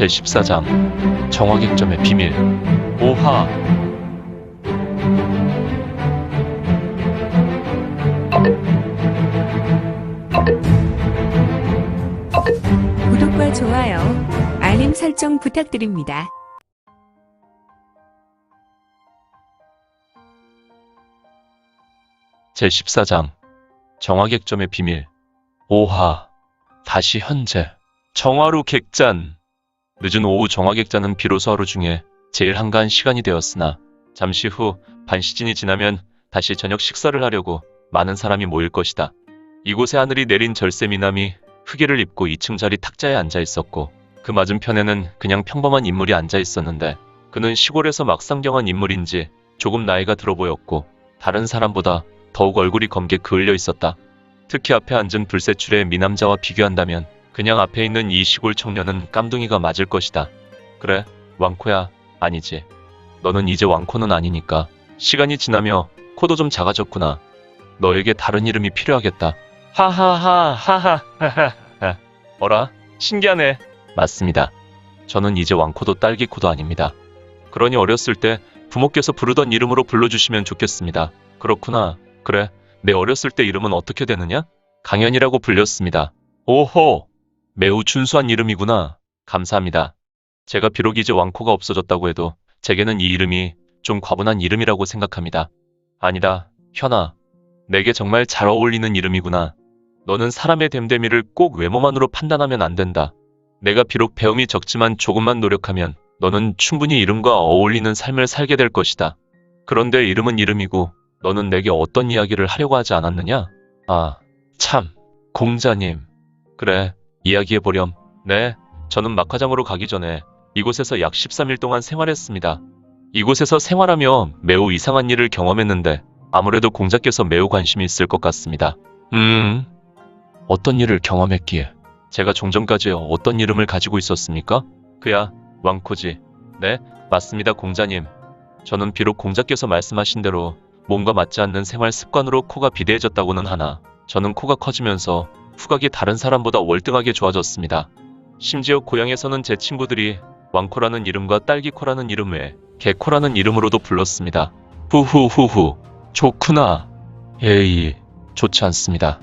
제14장 정화객점의 비밀. 5화 구독과 좋아요, 알림 설정 부탁드립니다. 제14장 정화객점의 비밀. 5화 다시 현재. 정화루 객잔 늦은 오후 정화객잔은 비로소 하루 중에 제일 한가한 시간이 되었으나 잠시 후 반시진이 지나면 다시 저녁 식사를 하려고 많은 사람이 모일 것이다. 이곳의 하늘이 내린 절세 미남이 흑의를 입고 2층 자리 탁자에 앉아 있었고 그 맞은편에는 그냥 평범한 인물이 앉아 있었는데 그는 시골에서 막상경한 인물인지 조금 나이가 들어 보였고 다른 사람보다 더욱 얼굴이 검게 그을려 있었다. 특히 앞에 앉은 불세출의 미남자와 비교한다면 그냥 앞에 있는 이 시골 청년은 깜둥이가 맞을 것이다. 그래, 왕코야, 아니지. 너는 이제 왕코는 아니니까. 시간이 지나며 코도 좀 작아졌구나. 너에게 다른 이름이 필요하겠다. 하하하, 하하하하. 어라, 신기하네. 맞습니다. 저는 이제 왕코도 딸기코도 아닙니다. 그러니 어렸을 때 부모께서 부르던 이름으로 불러주시면 좋겠습니다. 그렇구나. 그래. 내 어렸을 때 이름은 어떻게 되느냐? 강현이라고 불렸습니다. 오호! 매우 준수한 이름이구나. 감사합니다. 제가 비록 이제 왕코가 없어졌다고 해도 제게는 이 이름이 좀 과분한 이름이라고 생각합니다. 아니다, 현아. 내게 정말 잘 어울리는 이름이구나. 너는 사람의 됨됨이를 꼭 외모만으로 판단하면 안 된다. 내가 비록 배움이 적지만 조금만 노력하면 너는 충분히 이름과 어울리는 삶을 살게 될 것이다. 그런데 이름은 이름이고 너는 내게 어떤 이야기를 하려고 하지 않았느냐? 아, 참, 공자님. 그래, 이야기해보렴. 네, 저는 막화장으로 가기 전에 이곳에서 약 13일 동안 생활했습니다. 이곳에서 생활하며 매우 이상한 일을 경험했는데 아무래도 공자께서 매우 관심이 있을 것 같습니다. 음, 어떤 일을 경험했기에 제가 종전까지 어떤 이름을 가지고 있었습니까? 그야, 왕코지. 네, 맞습니다, 공자님. 저는 비록 공자께서 말씀하신 대로 몸과 맞지 않는 생활 습관으로 코가 비대해졌다고는 하나 저는 코가 커지면서 후각이 다른 사람보다 월등하게 좋아졌습니다. 심지어 고향에서는 제 친구들이 왕코라는 이름과 딸기코라는 이름 외에 개코라는 이름으로도 불렀습니다. 후후후후 좋구나. 에이 좋지 않습니다.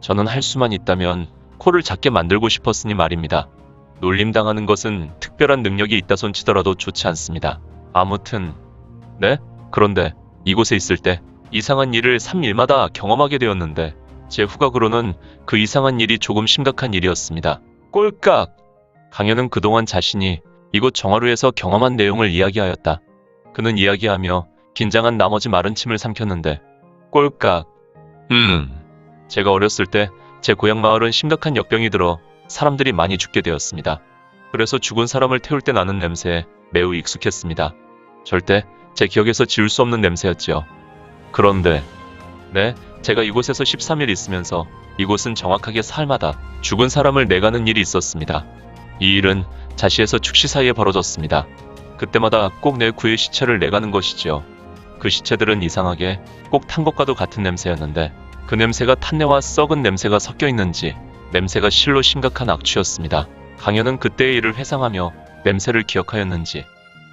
저는 할 수만 있다면 코를 작게 만들고 싶었으니 말입니다. 놀림당하는 것은 특별한 능력이 있다 손치더라도 좋지 않습니다. 아무튼 네? 그런데 이곳에 있을 때 이상한 일을 3일마다 경험하게 되었는데 제 후각으로는 그 이상한 일이 조금 심각한 일이었습니다. 꼴깍! 강현은 그동안 자신이 이곳 정화루에서 경험한 내용을 이야기하였다. 그는 이야기하며 긴장한 나머지 마른 침을 삼켰는데 꼴깍! 음... 제가 어렸을 때 제 고향 마을은 심각한 역병이 들어 사람들이 많이 죽게 되었습니다. 그래서 죽은 사람을 태울 때 나는 냄새에 매우 익숙했습니다. 절대 제 기억에서 지울 수 없는 냄새였지요. 그런데, 네, 제가 이곳에서 13일 있으면서 이곳은 정확하게 사흘마다 죽은 사람을 내가는 일이 있었습니다. 이 일은 자시에서 축시 사이에 벌어졌습니다. 그때마다 꼭 내 구의 시체를 내가는 것이지요. 그 시체들은 이상하게 꼭 탄 것과도 같은 냄새였는데 그 냄새가 탄내와 썩은 냄새가 섞여 있는지 냄새가 실로 심각한 악취였습니다. 강현은 그때의 일을 회상하며 냄새를 기억하였는지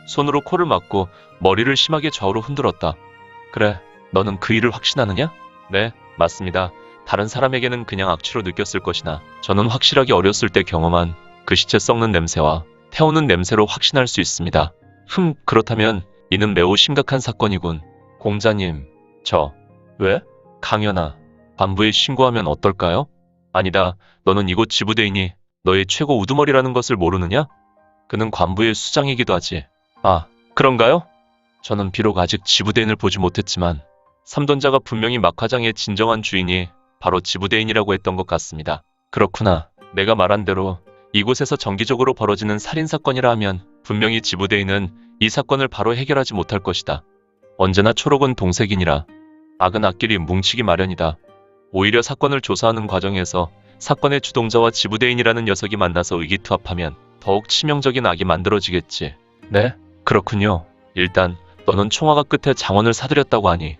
손으로 코를 막고 머리를 심하게 좌우로 흔들었다. 그래, 너는 그 일을 확신하느냐? 네, 맞습니다. 다른 사람에게는 그냥 악취로 느꼈을 것이나 저는 확실하게 어렸을 때 경험한 그 시체 썩는 냄새와 태우는 냄새로 확신할 수 있습니다. 흠, 그렇다면 이는 매우 심각한 사건이군. 공자님, 저, 왜? 강연아, 반부에 신고하면 어떨까요? 아니다, 너는 이곳 지부대이니 너의 최고 우두머리라는 것을 모르느냐? 그는 관부의 수장이기도 하지. 아, 그런가요? 저는 비록 아직 지부대인을 보지 못했지만 삼돈자가 분명히 막화장의 진정한 주인이 바로 지부대인이라고 했던 것 같습니다. 그렇구나. 내가 말한 대로 이곳에서 정기적으로 벌어지는 살인사건이라 하면 분명히 지부대인은 이 사건을 바로 해결하지 못할 것이다. 언제나 초록은 동색이니라. 악은 악길이 뭉치기 마련이다. 오히려 사건을 조사하는 과정에서 사건의 주동자와 지부대인이라는 녀석이 만나서 의기투합하면 더욱 치명적인 악이 만들어지겠지. 네, 그렇군요. 일단 너는 총화가 끝에 장원을 사들였다고 하니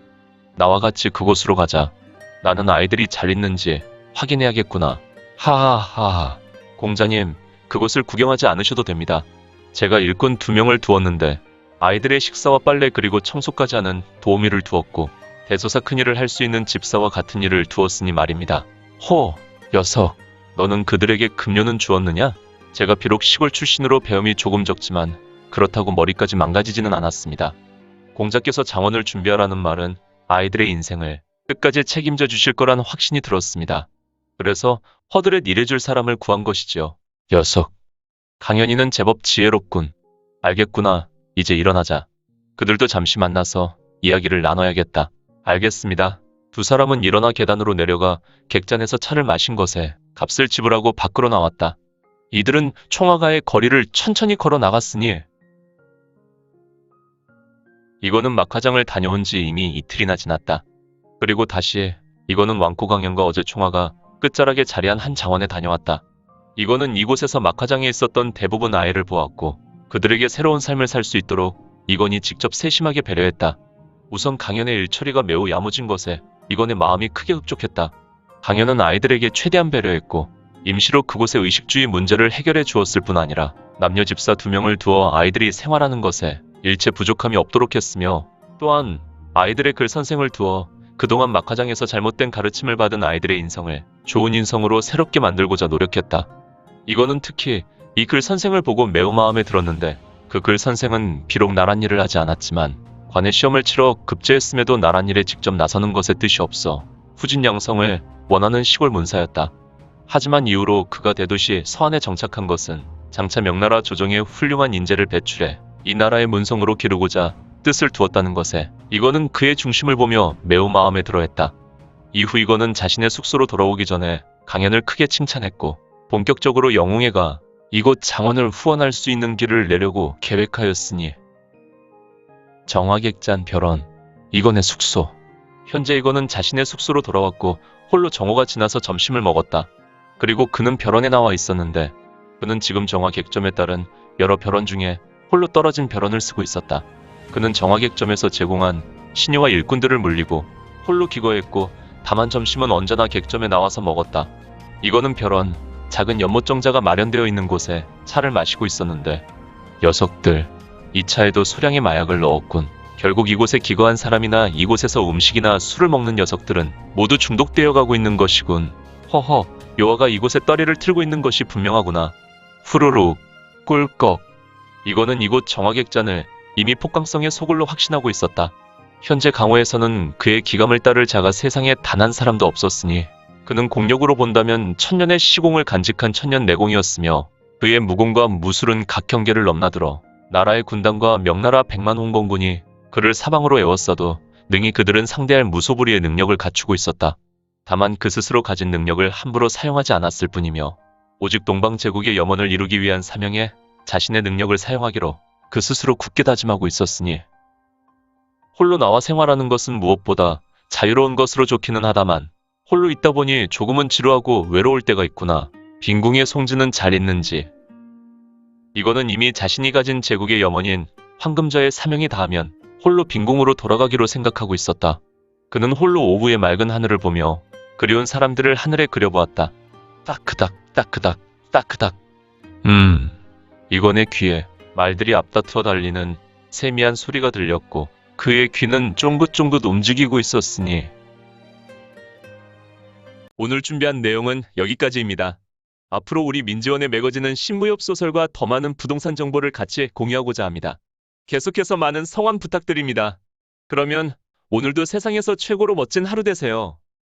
나와 같이 그곳으로 가자. 나는 아이들이 잘 있는지 확인해야겠구나. 하하하하. 공자님, 그곳을 구경하지 않으셔도 됩니다. 제가 일꾼 두 명을 두었는데 아이들의 식사와 빨래 그리고 청소까지 하는 도우미를 두었고 대소사 큰일을 할 수 있는 집사와 같은 일을 두었으니 말입니다. 호, 녀석, 너는 그들에게 급료는 주었느냐? 제가 비록 시골 출신으로 배움이 조금 적지만 그렇다고 머리까지 망가지지는 않았습니다. 공자께서 장원을 준비하라는 말은 아이들의 인생을 끝까지 책임져 주실 거란 확신이 들었습니다. 그래서 허들렛 일해줄 사람을 구한 것이지요. 녀석. 강현이는 제법 지혜롭군. 알겠구나. 이제 일어나자. 그들도 잠시 만나서 이야기를 나눠야겠다. 알겠습니다. 두 사람은 일어나 계단으로 내려가 객잔에서 차를 마신 것에 값을 지불하고 밖으로 나왔다. 이들은 총화가의 거리를 천천히 걸어 나갔으니 이거는 막화장을 다녀온 지 이미 이틀이나 지났다. 그리고 다시 이거는 왕코강연과 어제 총화가 끝자락에 자리한 한 장원에 다녀왔다. 이거는 이곳에서 막화장에 있었던 대부분 아이를 보았고 그들에게 새로운 삶을 살 수 있도록 이건이 직접 세심하게 배려했다. 우선 강연의 일처리가 매우 야무진 것에 이건의 마음이 크게 흡족했다. 강연은 아이들에게 최대한 배려했고 임시로 그곳의 의식주의 문제를 해결해 주었을 뿐 아니라 남녀 집사 두 명을 두어 아이들이 생활하는 것에 일체 부족함이 없도록 했으며 또한 아이들의 글 선생을 두어 그동안 막화장에서 잘못된 가르침을 받은 아이들의 인성을 좋은 인성으로 새롭게 만들고자 노력했다. 이거는 특히 이 글 선생을 보고 매우 마음에 들었는데 그 글 선생은 비록 나란 일을 하지 않았지만 관의 시험을 치러 급제했음에도 나란 일에 직접 나서는 것에 뜻이 없어 후진 양성을 원하는 시골 문사였다. 하지만 이후로 그가 대도시 서안에 정착한 것은 장차 명나라 조정에 훌륭한 인재를 배출해 이 나라의 문성으로 기르고자 뜻을 두었다는 것에 이거는 그의 중심을 보며 매우 마음에 들어했다. 이후 이거는 자신의 숙소로 돌아오기 전에 강연을 크게 칭찬했고 본격적으로 영웅회가 이곳 장원을 후원할 수 있는 길을 내려고 계획하였으니 정화객잔 별원 이건의 숙소 현재 이거는 자신의 숙소로 돌아왔고 홀로 정호가 지나서 점심을 먹었다. 그리고 그는 별원에 나와 있었는데 그는 지금 정화 객점에 따른 여러 별원 중에 홀로 떨어진 별원을 쓰고 있었다. 그는 정화객점에서 제공한 신유와 일꾼들을 물리고 홀로 기거했고 다만 점심은 언제나 객점에 나와서 먹었다. 이거는 별원, 작은 연못정자가 마련되어 있는 곳에 차를 마시고 있었는데 녀석들, 이 차에도 소량의 마약을 넣었군. 결국 이곳에 기거한 사람이나 이곳에서 음식이나 술을 먹는 녀석들은 모두 중독되어 가고 있는 것이군. 허허, 요아가 이곳에 떠리를 틀고 있는 것이 분명하구나. 후루룩, 꿀꺽. 이거는 이곳 정화객잔을 이미 폭강성의 소굴로 확신하고 있었다. 현재 강호에서는 그의 기감을 따를 자가 세상에 단 한 사람도 없었으니 그는 공력으로 본다면 천년의 시공을 간직한 천년 내공이었으며 그의 무공과 무술은 각 경계를 넘나들어 나라의 군단과 명나라 백만 홍건군이 그를 사방으로 에웠어도 능히 그들은 상대할 무소불위의 능력을 갖추고 있었다. 다만 그 스스로 가진 능력을 함부로 사용하지 않았을 뿐이며 오직 동방 제국의 염원을 이루기 위한 사명에 자신의 능력을 사용하기로 그 스스로 굳게 다짐하고 있었으니 홀로 나와 생활하는 것은 무엇보다 자유로운 것으로 좋기는 하다만 홀로 있다 보니 조금은 지루하고 외로울 때가 있구나. 빈궁의 송지는 잘 있는지. 이거는 이미 자신이 가진 제국의 염원인 황금자의 사명이 닿으면 홀로 빈궁으로 돌아가기로 생각하고 있었다. 그는 홀로 오후의 맑은 하늘을 보며 그리운 사람들을 하늘에 그려보았다. 따크닥, 따크닥, 따크닥. 음, 이건의 귀에 말들이 앞다투어 달리는 세미한 소리가 들렸고 그의 귀는 쫑긋쫑긋 움직이고 있었으니 오늘 준비한 내용은 여기까지입니다. 앞으로 우리 민지원에 매거지는 신무협 소설과 더 많은 부동산 정보를 같이 공유하고자 합니다. 계속해서 많은 성원 부탁드립니다. 그러면 오늘도 세상에서 최고로 멋진 하루 되세요.